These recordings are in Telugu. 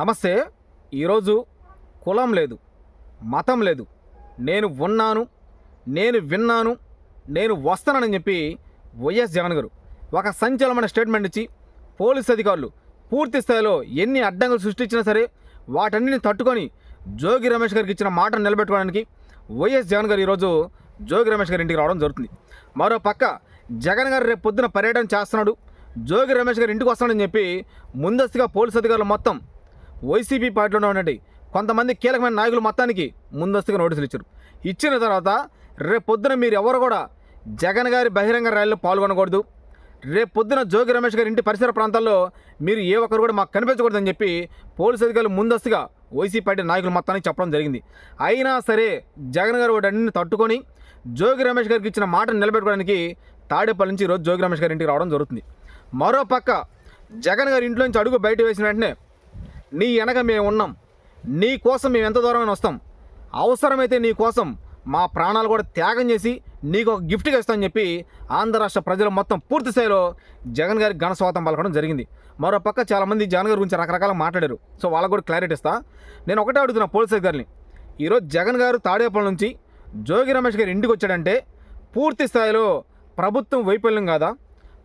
నమస్తే. ఈరోజు కులం లేదు మతం లేదు. నేను ఉన్నాను నేను విన్నాను నేను వస్తానని చెప్పి వైఎస్ జగన్ గారు ఒక సంచలనమైన స్టేట్మెంట్ ఇచ్చి పోలీస్ అధికారులు పూర్తి స్థాయిలో ఎన్ని అడ్డంకులు సృష్టించినా సరే వాటన్నిటిని తట్టుకొని జోగి రమేష్ గారికి ఇచ్చిన మాటను నిలబెట్టుకోవడానికి వైఎస్ జగన్ గారు ఈరోజు జోగి రమేష్ గారి ఇంటికి రావడం జరుగుతుంది. మరో పక్క జగన్ గారు రేపు పొద్దున పర్యటన చేస్తున్నాడు జోగి రమేష్ గారు ఇంటికి వస్తాడని చెప్పి ముందస్తుగా పోలీస్ అధికారులు మొత్తం వైసీపీ పార్టీలో ఉండండి. కొంతమంది కీలకమైన నాయకులు మొత్తానికి ముందస్తుగా నోటీసులు ఇచ్చారు. ఇచ్చిన తర్వాత రేపు పొద్దున మీరు ఎవరు కూడా జగన్ గారి బహిరంగ ర్యాలీలో పాల్గొనకూడదు. రేపు పొద్దున జోగి రమేష్ గారి ఇంటి పరిసర ప్రాంతాల్లో మీరు ఏ ఒక్కరు కూడా మాకు కనిపించకూడదని చెప్పి పోలీసు అధికారులు ముందస్తుగా వైసీపీ పార్టీ నాయకులు మొత్తానికి చెప్పడం జరిగింది. అయినా సరే జగన్ గారు వాటన్ని తట్టుకొని జోగి రమేష్ గారికి ఇచ్చిన మాటను నిలబెట్టుకోవడానికి తాడేపల్లి నుంచి ఈరోజు జోగి రమేష్ గారి ఇంటికి రావడం జరుగుతుంది. మరో పక్క జగన్ గారి ఇంట్లో నుంచి అడుగు బయట వేసిన వెంటనే నీ వెనక మేము ఉన్నాం. నీ కోసం మేము ఎంత దూరమైన వస్తాం. అవసరమైతే నీ కోసం మా ప్రాణాలు కూడా త్యాగం చేసి నీకు ఒక గిఫ్ట్గా ఇస్తామని చెప్పి ఆంధ్ర రాష్ట్ర ప్రజలు మొత్తం పూర్తి స్థాయిలో జగన్ గారికి ఘన స్వాతం పలకడం జరిగింది. మరో పక్క చాలామంది జగన్ గారి గురించి రకరకాల మాట్లాడారు. సో వాళ్ళకు కూడా క్లారిటీ ఇస్తా. నేను ఒకటే అడుగుతున్నా పోలీస్ అధికారిని. ఈరోజు జగన్ గారు తాడేపల్లి నుంచి జోగి రమేష్ గారి ఇంటికి వచ్చాడంటే పూర్తి స్థాయిలో ప్రభుత్వం వైఫల్యం కాదా?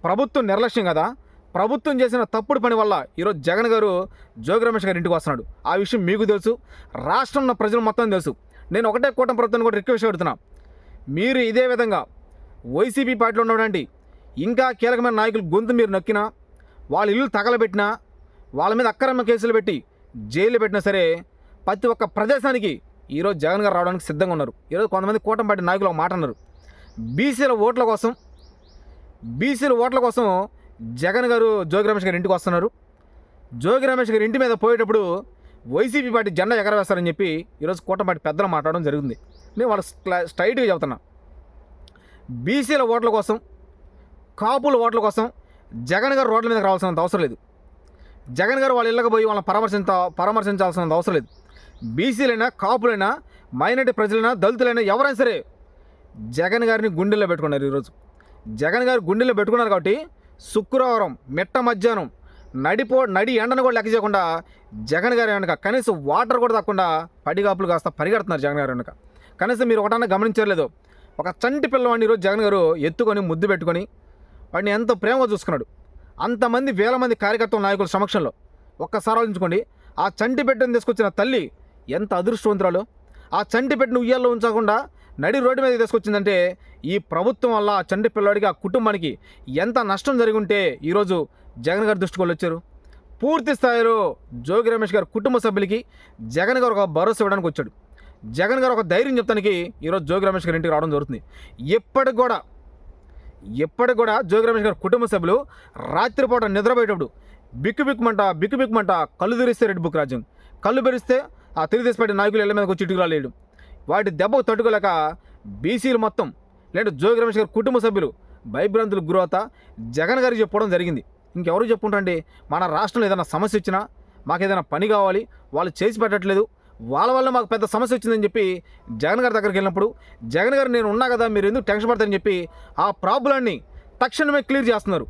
ప్రభుత్వం నిర్లక్ష్యం కదా? ప్రభుత్వం చేసిన తప్పుడు పని వల్ల ఈరోజు జగన్ గారు జోగి రమేష్ గారి ఇంటికి వస్తున్నాడు. ఆ విషయం మీకు తెలుసు రాష్ట్రంలో ఉన్న ప్రజలు మొత్తం తెలుసు. నేను ఒకటే కూటమి ప్రభుత్వాన్ని కూడా రిక్వెస్ట్ పెడుతున్నా. మీరు ఇదే విధంగా వైసీపీ పార్టీలో ఉన్నటువంటి ఇంకా కీలకమైన నాయకులు గొంతు మీరు నొక్కినా వాళ్ళ ఇల్లు తగలబెట్టినా వాళ్ళ మీద అక్రమ కేసులు పెట్టి జైలు పెట్టినా సరే ప్రతి ఒక్క ప్రదేశానికి ఈరోజు జగన్ గారు రావడానికి సిద్ధంగా ఉన్నారు. ఈరోజు కొంతమంది కూటమి పార్టీ నాయకులు ఒక మాట అన్నారు. బీసీల ఓట్ల కోసం బీసీల ఓట్ల కోసం జగన్ గారు జోగి రమేష్ గారి ఇంటికి వస్తున్నారు. జోగి రమేష్ గారి ఇంటి మీద పోయేటప్పుడు వైసీపీ పార్టీ జెండా ఎగరవేస్తారని చెప్పి ఈరోజు కూటమి పెద్దలు మాట్లాడడం జరిగింది. నేను వాళ్ళు స్ట్రైట్గా చెబుతున్నా. బీసీల ఓట్ల కోసం కాపుల ఓట్ల కోసం జగన్ గారు రోడ్ల మీదకి రావాల్సినంత అవసరం లేదు. జగన్ గారు వాళ్ళ ఇళ్ళకి పోయి వాళ్ళని పరామర్శించ పరామర్శించాల్సినంత అవసరం లేదు. బీసీలైనా కాపులైనా మైనార్టీ ప్రజలైనా దళితులైనా ఎవరైనా సరే జగన్ గారిని గుండెల్లో పెట్టుకున్నారు ఈరోజు. జగన్ గారు గుండెల్లో పెట్టుకున్నారు కాబట్టి శుక్రవారం మిట్ట మధ్యాహ్నం నడిపో నడి ఎండను కూడా లెక్క చేయకుండా జగన్ గారి వెనక కనీసం వాటర్ కూడా తక్కకుండా పడిగాపులు కాస్త పరిగెడుతున్నారు జగన్ గారి వెనక. కనీసం మీరు ఒకటన్నా గమనించలేదు. ఒక చంటి పిల్లవాడిని ఈరోజు జగన్ గారు ఎత్తుకొని ముద్దు పెట్టుకొని వాడిని ఎంతో ప్రేమగా చూసుకున్నాడు. అంతమంది వేల మంది కార్యకర్తల నాయకుల సమక్షంలో ఒక్కసారి ఆలోచించుకోండి. ఆ చంటి బిడ్డను తీసుకొచ్చిన తల్లి ఎంత అదృష్టవంతురాలు. ఆ చంటి బిడ్డను ఉయ్యాల్లో ఉంచకుండా నడి రోడ్డు మీద తీసుకొచ్చిందంటే ఈ ప్రభుత్వం వల్ల ఆ చంటి ఆ కుటుంబానికి ఎంత నష్టం జరిగి ఉంటే ఈరోజు జగన్ గారి దృష్టికి వచ్చారు. పూర్తి స్థాయిలో జోగి రమేష్ గారి కుటుంబ సభ్యులకి జగన్ గారు ఒక భరోసా ఇవ్వడానికి వచ్చాడు. జగన్ గారు ఒక ధైర్యం చెప్తానికి ఈరోజు జోగి రమేష్ గారి ఇంటికి రావడం జరుగుతుంది. ఎప్పటికి కూడా ఎప్పటికి కూడా జోగి రమేష్ గారి కుటుంబ సభ్యులు రాత్రిపూట నిద్రపోయేటప్పుడు బిక్కు బిక్కుమంట బిక్కు బిక్కుమంట కళ్ళు తెరిస్తే రెడ్ బుక్ రాజ్యం. కళ్ళు పెరిస్తే ఆ తెలుగుదేశం పార్టీ నాయకులు ఇళ్ళ మీదకి వచ్చి ఇటుకు లేడు వాటి దెబ్బకు తట్టుకోలేక బీసీలు మొత్తం లేదంటే జోగి రమేష్ గారి కుటుంబ సభ్యులు భయభ్రాంతులకు గురవుతా జగన్ గారికి చెప్పడం జరిగింది. ఇంకెవరు చెప్పుకుంటారండి మన రాష్ట్రంలో ఏదైనా సమస్య వచ్చినా మాకు ఏదైనా పని కావాలి వాళ్ళు చేసి పెట్టట్లేదు వాళ్ళ వల్ల మాకు పెద్ద సమస్య వచ్చిందని చెప్పి జగన్ గారి దగ్గరికి వెళ్ళినప్పుడు జగన్ గారు నేను ఉన్నా కదా మీరు ఎందుకు టెన్షన్ పడతారని చెప్పి ఆ ప్రాబ్లాన్ని తక్షణమే క్లియర్ చేస్తున్నారు.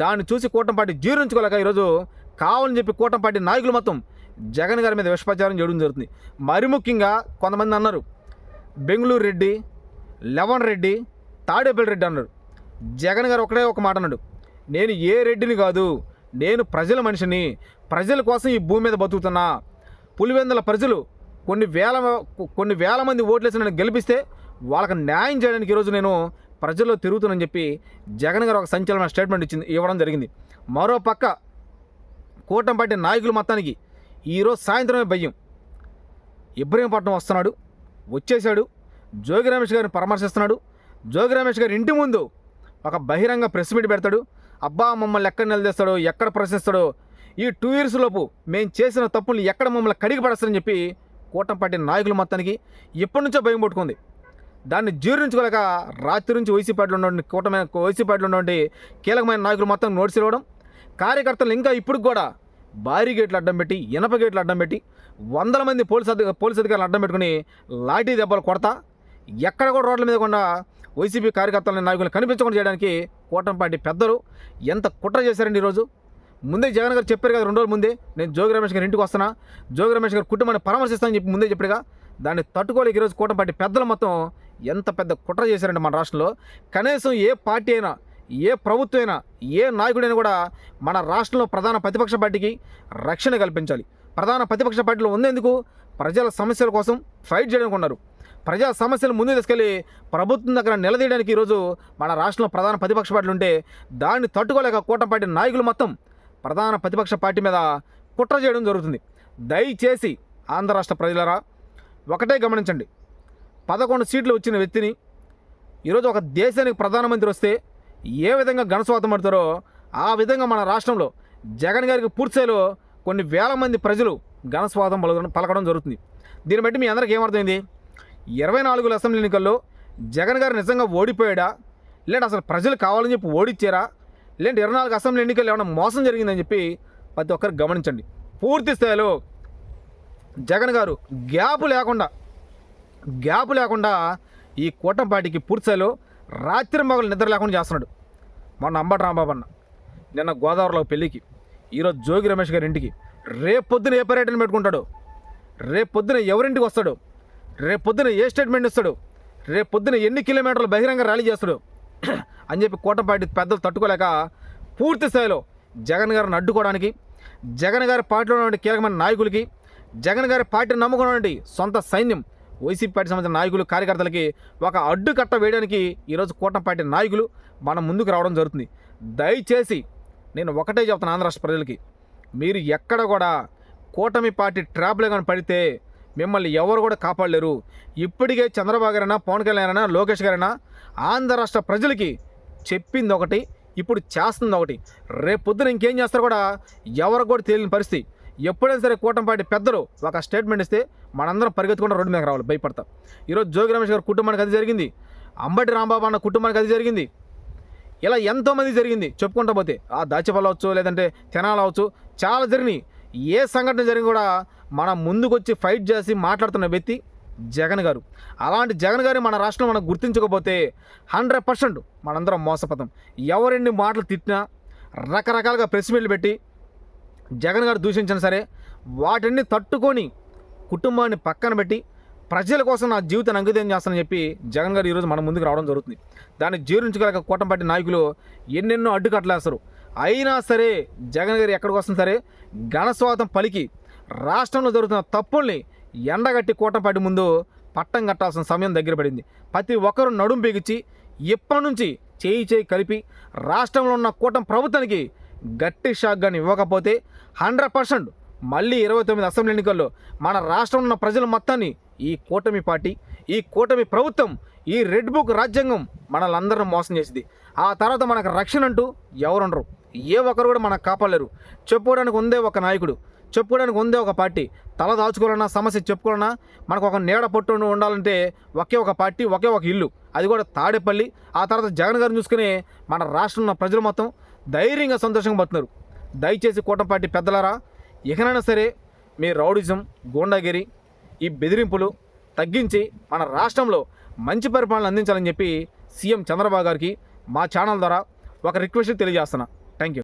దాన్ని చూసి కూటంపాటి జీర్ణించుకోలేక ఈరోజు కావాలని చెప్పి కూటంపాటి నాయకులు మొత్తం జగన్ గారి మీద విషప్రచారం చేయడం జరుగుతుంది. మరి ముఖ్యంగా కొంతమంది అన్నారు బెంగళూరు రెడ్డి లెవన్ రెడ్డి తాడేపల్లి రెడ్డి అన్నారు. జగన్ గారు ఒకటే ఒక మాట అన్నాడు నేను ఏ రెడ్డిని కాదు నేను ప్రజల మనిషిని ప్రజల కోసం ఈ భూమి మీద బతుకుతున్నా. పులివెందుల ప్రజలు కొన్ని వేల కొన్ని వేల మంది ఓట్లేసి నన్ను గెలిపిస్తే వాళ్ళకి న్యాయం చేయడానికి ఈరోజు నేను ప్రజల్లో తిరుగుతున్నానని చెప్పి జగన్ గారు ఒక సంచలన స్టేట్మెంట్ ఇచ్చింది ఇవ్వడం జరిగింది. మరో పక్క కూటమి పార్టీ నాయకులు మొత్తానికి ఈరోజు సాయంత్రమే భయం ఇబ్రహీంపట్నం వస్తున్నాడు వచ్చేసాడు జోగి రమేష్ గారిని పరామర్శిస్తున్నాడు. జోగి రమేష్ గారి ఇంటి ముందు ఒక బహిరంగ ప్రెస్ మీట్ పెడతాడు. అబ్బా మమ్మల్ని ఎక్కడ నిలదీస్తాడో ఎక్కడ ప్రశ్నిస్తాడో ఈ టూ ఇయర్స్ లోపు మేము చేసిన తప్పుల్ని ఎక్కడ మమ్మల్ని కడిగి పడేస్తారని చెప్పి కూటం పట్టిన నాయకులు మొత్తానికి ఎప్పటి నుంచో భయం పట్టుకుంది. దాన్ని జీర్ణించుకోలేక రాత్రి నుంచి వైసీ పార్టీలో ఉన్నటువంటి కూటమి వైసీ పార్టీలో ఉన్నటువంటి కీలకమైన నాయకులు మొత్తం నోటీసులు ఇవ్వడం కార్యకర్తలు ఇంకా ఇప్పుడు కూడా భారీ గేట్లు అడ్డం పెట్టి ఇనప గేట్లు అడ్డం పెట్టి వందల మంది పోలీస్ అధిక పోలీస్ అధికారులు అడ్డం పెట్టుకుని లాఠీ దెబ్బలు కొడతా ఎక్కడ కూడా రోడ్ల మీద కూడా వైసీపీ కార్యకర్తలను నాయకులు కనిపించకుండా చేయడానికి కూటమి పార్టీ పెద్దలు. ఎంత కుట్ర చేశారండి ఈరోజు? ముందే జగన్ గారు చెప్పారు కదా రెండు రోజుల ముందే నేను జోగి రమేష్ గారి ఇంటికి వస్తున్నా జోగి రమేష్ గారి కుటుంబాన్ని పరామర్శిస్తానని చెప్పి ముందే చెప్పాడుగా. దాన్ని తట్టుకోలేక ఈరోజు కూటమి పార్టీ పెద్దలు మొత్తం ఎంత పెద్ద కుట్ర చేశారండి మన రాష్ట్రంలో. కనీసం ఏ పార్టీ అయినా ఏ ప్రభుత్వమైనా ఏ నాయకుడైనా కూడా మన రాష్ట్రంలో ప్రధాన ప్రతిపక్ష పార్టీకి రక్షణ కల్పించాలి. ప్రధాన ప్రతిపక్ష పార్టీలో ఉండేందుకు ప్రజల సమస్యల కోసం ఫైట్ చేయడానికి ఉన్నారు ప్రజా సమస్యలు ముందు తీసుకెళ్ళి ప్రభుత్వం దగ్గర నిలదీయడానికి ఈరోజు మన రాష్ట్రంలో ప్రధాన ప్రతిపక్ష పార్టీలు ఉంటే దాన్ని తట్టుకోలేక కూటమి పార్టీ నాయకులు మొత్తం ప్రధాన ప్రతిపక్ష పార్టీ మీద కుట్ర చేయడం జరుగుతుంది. దయచేసి ఆంధ్ర రాష్ట్ర ప్రజలరా ఒకటే గమనించండి. పదకొండు సీట్లు వచ్చిన వ్యక్తిని ఈరోజు ఒక దేశానికి ప్రధానమంత్రి వస్తే ఏ విధంగా ఘనస్వాతం పడతారో ఆ విధంగా మన రాష్ట్రంలో జగన్ గారికి పూర్తిస్థాయిలో కొన్ని వేల మంది ప్రజలు ఘనస్వాతం పలకడం పలకడం జరుగుతుంది. దీన్ని బట్టి మీ అందరికీ ఏమర్థమైంది? ఇరవై నాలుగు అసెంబ్లీ ఎన్నికల్లో జగన్ గారు నిజంగా ఓడిపోయాడా? లేదంటే అసలు ప్రజలు కావాలని చెప్పి ఓడిచ్చారా? లేదంటే ఇరవై నాలుగు అసెంబ్లీ ఎన్నికల్లో ఏమైనా మోసం జరిగిందని చెప్పి ప్రతి ఒక్కరు గమనించండి. పూర్తి స్థాయిలో జగన్ గారు గ్యాప్ లేకుండా గ్యాప్ లేకుండా ఈ కూటమి పార్టీకి రాత్రి మగలు నిద్ర లేకుండా చేస్తున్నాడు. మొన్న అంబటి రాంబాబు అన్న. నిన్న గోదావరిలో పెళ్ళికి ఈరోజు జోగి రమేష్ గారి ఇంటికి రేపు పొద్దున ఏ పర్యటన పెట్టుకుంటాడు? రేపు పొద్దున ఎవరింటికి వస్తాడు? రేపు పొద్దున ఏ స్టేట్మెంట్ ఇస్తాడు? రేపు పొద్దున ఎన్ని కిలోమీటర్లు బహిరంగ ర్యాలీ చేస్తాడు? అని చెప్పి కూటమి పెద్దలు తట్టుకోలేక పూర్తి స్థాయిలో జగన్ గారిని అడ్డుకోవడానికి జగన్ గారి పార్టీలో ఉన్న కీలకమైన నాయకులకి జగన్ గారి పార్టీని నమ్ముకున్నటువంటి సొంత సైన్యం వైసీపీ పార్టీ సంబంధించిన నాయకులు కార్యకర్తలకి ఒక అడ్డుకట్ట వేయడానికి ఈరోజు కూటమి పార్టీ నాయకులు మనం ముందుకు రావడం జరుగుతుంది. దయచేసి నేను ఒకటే చెప్తాను ఆంధ్ర రాష్ట్ర ప్రజలకి మీరు ఎక్కడ కూడా కూటమి పార్టీ ట్రాప్లో కానీ పడితే మిమ్మల్ని ఎవరు కూడా కాపాడలేరు. ఇప్పటికే చంద్రబాబు గారైనా పవన్ కళ్యాణ్ అయినా లోకేష్ గారైనా ఆంధ్ర రాష్ట్ర ప్రజలకి చెప్పింది ఒకటి ఇప్పుడు చేస్తుంది ఒకటి. రేపు పొద్దున ఇంకేం చేస్తారో కూడా ఎవరికి కూడా తెలియని పరిస్థితి. ఎప్పుడైనా సరే కూటంపాటి పెద్దలు ఒక స్టేట్మెంట్ ఇస్తే మనందరం పరిగెత్తుకుంటే రోడ్డు మీద రావాలి భయపడతాం. ఈరోజు జోగి రమేష్ గారి కుటుంబానికి అది జరిగింది. అంబటి రాంబాబు అన్న కుటుంబానికి అది జరిగింది. ఇలా ఎంతోమంది జరిగింది. చెప్పుకుంటా పోతే ఆ దాచిపల్లి అవచ్చు లేదంటే తెనాలి అవచ్చు చాలా జరిగినాయి. ఏ సంఘటన జరిగి కూడా మనం ముందుకొచ్చి ఫైట్ చేసి మాట్లాడుతున్న వ్యక్తి జగన్ గారు. అలాంటి జగన్ గారిని మన రాష్ట్రం మనం గుర్తించకపోతే హండ్రెడ్ పర్సెంట్ మనందరం మోసపోతాం. ఎవరెన్ని మాటలు తిట్టినా రకరకాలుగా ప్రెస్ మీట్లు పెట్టి జగన్ గారు దూషించినా సరే వాటిని తట్టుకొని కుటుంబాన్ని పక్కన పెట్టి ప్రజల కోసం నా జీవితాన్ని అంకితం చేస్తానని చెప్పి జగన్ గారు ఈరోజు మన ముందుకు రావడం జరుగుతుంది. దాన్ని జీర్ణించగలక కూటమి పార్టీ నాయకులు ఎన్నెన్నో అడ్డుకట్టలేస్తారు. అయినా సరే జగన్ గారు ఎక్కడికి వస్తున్నా సరే ఘనస్వాతం పలికి రాష్ట్రంలో జరుగుతున్న తప్పుల్ని ఎండగట్టి కూటమి పార్టీ ముందు పట్టం కట్టాల్సిన సమయం దగ్గర పడింది. ప్రతి ఒక్కరూ నడుం బిగించి ఇప్పటి నుంచి చేయి చేయి కలిపి రాష్ట్రంలో ఉన్న కూటమి ప్రభుత్వానికి గట్టి షాక్ కానీ ఇవ్వకపోతే హండ్రెడ్ పర్సెంట్ మళ్ళీ ఇరవై తొమ్మిది అసెంబ్లీ ఎన్నికల్లో మన రాష్ట్రంలో ఉన్న ప్రజల మొత్తాన్ని ఈ కూటమి పార్టీ ఈ కూటమి ప్రభుత్వం ఈ రెడ్ బుక్ రాజ్యాంగం మనల్ని మోసం చేసింది. ఆ తర్వాత మనకు రక్షణ అంటూ ఎవరుండరు ఏ ఒక్కరు కూడా మనకు కాపాడలేరు. చెప్పుకోవడానికి ఉందే ఒక నాయకుడు చెప్పుకోవడానికి ఉందే ఒక పార్టీ. తల దాచుకోవాలన్నా సమస్య చెప్పుకోవాలన్నా మనకు ఒక నీడ పొట్టు ఉండాలంటే ఒకే ఒక పార్టీ ఒకే ఒక ఇల్లు. అది కూడా తాడేపల్లి. ఆ తర్వాత జగన్ గారిని చూసుకుని మన రాష్ట్రంలో ఉన్న ప్రజలు మొత్తం ధైర్యంగా సంతోషంగా పడుతున్నారు దయచేసి కూటమి పెద్దలారా ఇకనైనా సరే మీ రౌడిజం గూండాగిరి ఈ బెదిరింపులు తగ్గించి మన రాష్ట్రంలో మంచి పరిపాలన అందించాలని చెప్పి సీఎం చంద్రబాబు గారికి మా ఛానల్ ద్వారా ఒక రిక్వెస్ట్ తెలియజేస్తున్నా. Thank you